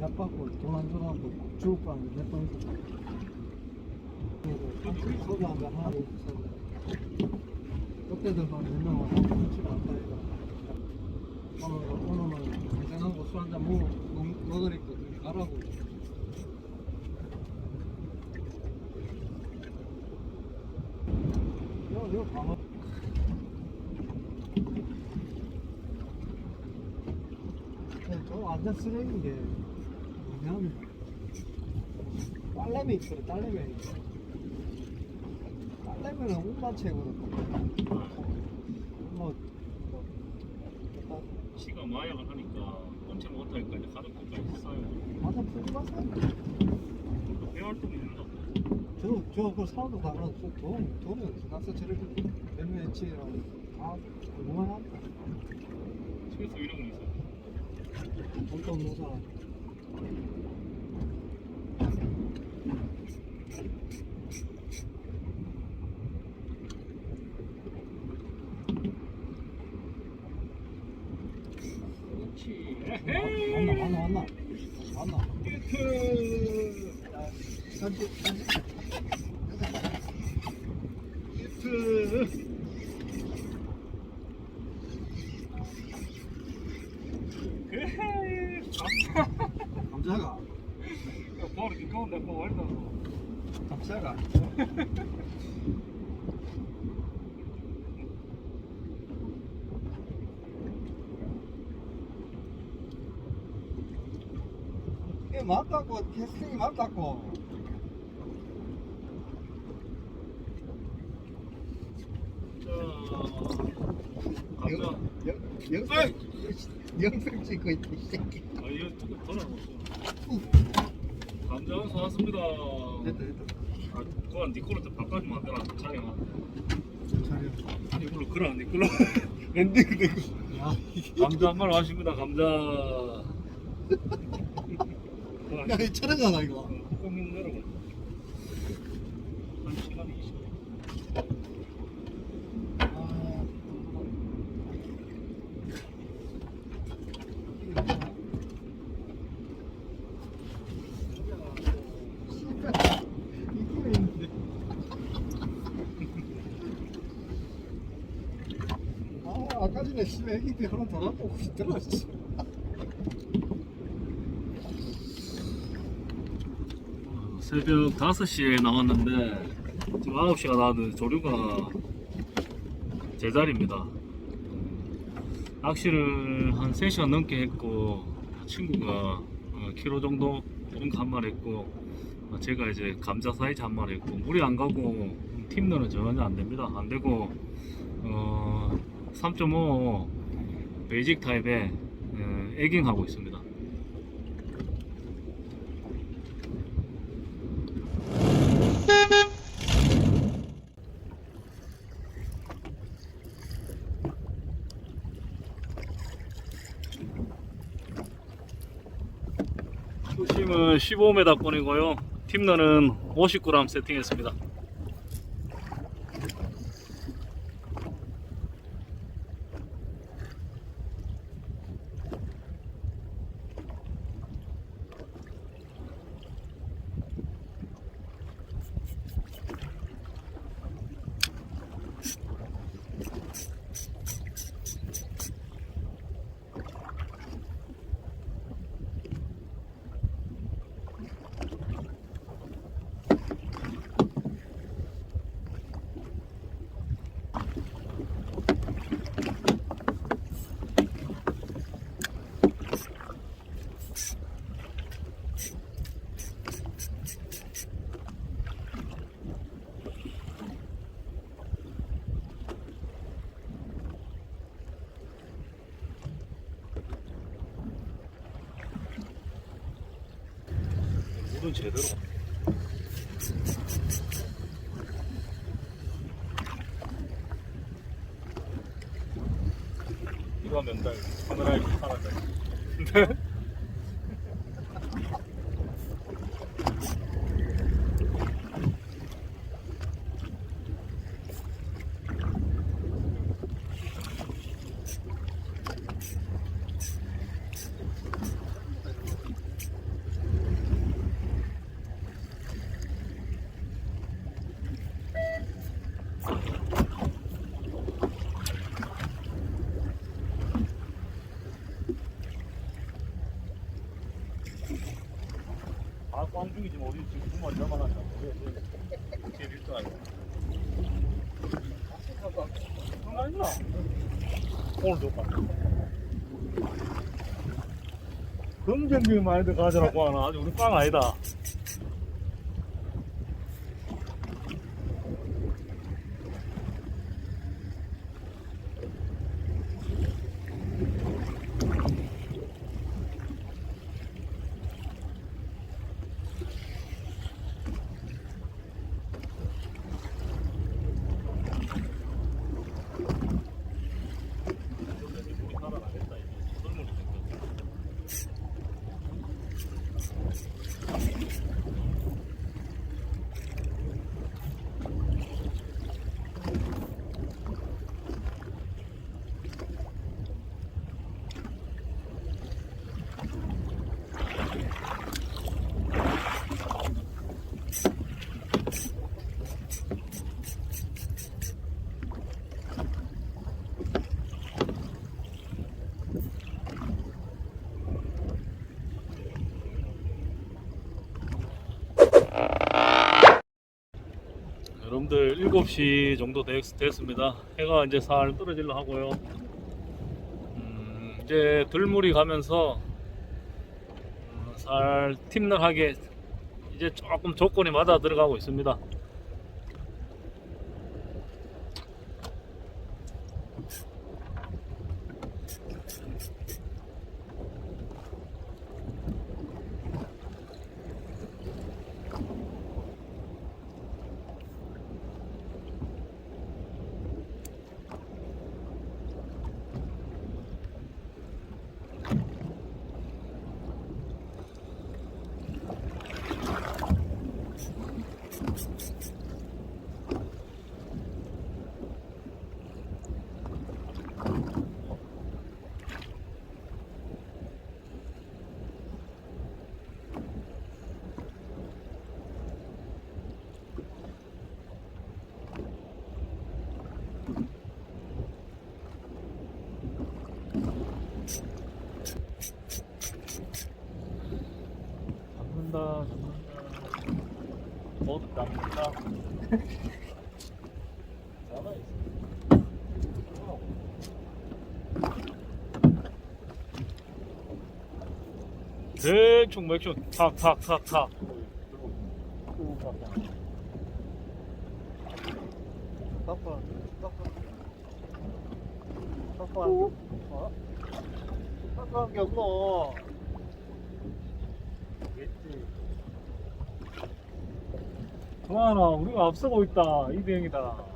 약받고 돈안 줘라고 죽을 뻔했는데 몇 번이고. 소주 한잔 하고 있었는데 그때들만 몇 명은 술을 안 따니까. 오늘, 오늘은 동생하고 술 한잔 먹, 먹, 먹으니까 좀 가라고. 요, 요 방어 네, 저 완전 쓰레기인 게 뭐냐면 딸내미 있어요 딸내미 딸내미는 운반책으로 뭐 뭐, 시가 마약을 하니까 엄청 못하니까 이제 가족들까지 싸요. 맞아 풀지 마세요 배 활동이 된다. 저, 저그 사람도 가면 돈, 돈이 어디서 나서 저렇게 몇 며칠이라고 다 얼마나 한다 집에서 이런 거 있어. 돈 왔나 왔나 히트. 산지 산지 히트. 그래. 온다. 그거 말다. 감자가 이게 맞다고 캐스팅이 맞다고. 영상 영상 찍고 있다 이 새끼 아 이거 조금 덜어놓았어. 감자 한사 왔습니다. 됐다 됐다 아, 그건 니 걸로 좀 바꿔주면 안 되나? 촬영하. 차려 이걸로 그러 니 걸로 엔딩 되고. 야, 감자 한 마리 왔습니다. 감자. 야, 이 촬영 하나 이거? 꽁 내려가. 한 시간 20분. 아, 이게 있는데. 아, 하나 더 갖고 있더라, 씨. 새벽 5시에 나왔는데 지금 9시가 나왔는데 조류가 제자리입니다. 낚시를 한 3시간 넘게 했고 친구가 어, 키로 정도 오른 거한 마리 했고 어, 제가 이제 감자 사이즈 한 마리 했고 물이 안 가고 팀너는 전혀 안 됩니다. 안 되고 어, 3.5 베이직 타입에 어, 에깅하고 있습니다. 수심은 15m 권이고요. 팀너는 50g 세팅했습니다. 물은 제대로 이거 날 카메라에 살 아가 꽝 중이지 뭐 어디 지금 주말 얼마나 한다. 제일 일등 아니야. 아니야. 오늘 좀 봐. 긍정적인 마인드 가져라고 하나 아직 우리 빵 아니다. 여러분들 7시 정도 됐, 됐습니다. 해가 이제 살 떨어지려 하고요. 음, 이제 들물이 가면서 음, 살 팀널하게 이제 조금 조건이 맞아 들어가고 있습니다 잡는다. 못 잡는다. 대충 맥주 탁탁탁탁 바빠 바빠 바빠 어? 게 없노 그 만아 우리가 앞서고 있다. 이 대형이다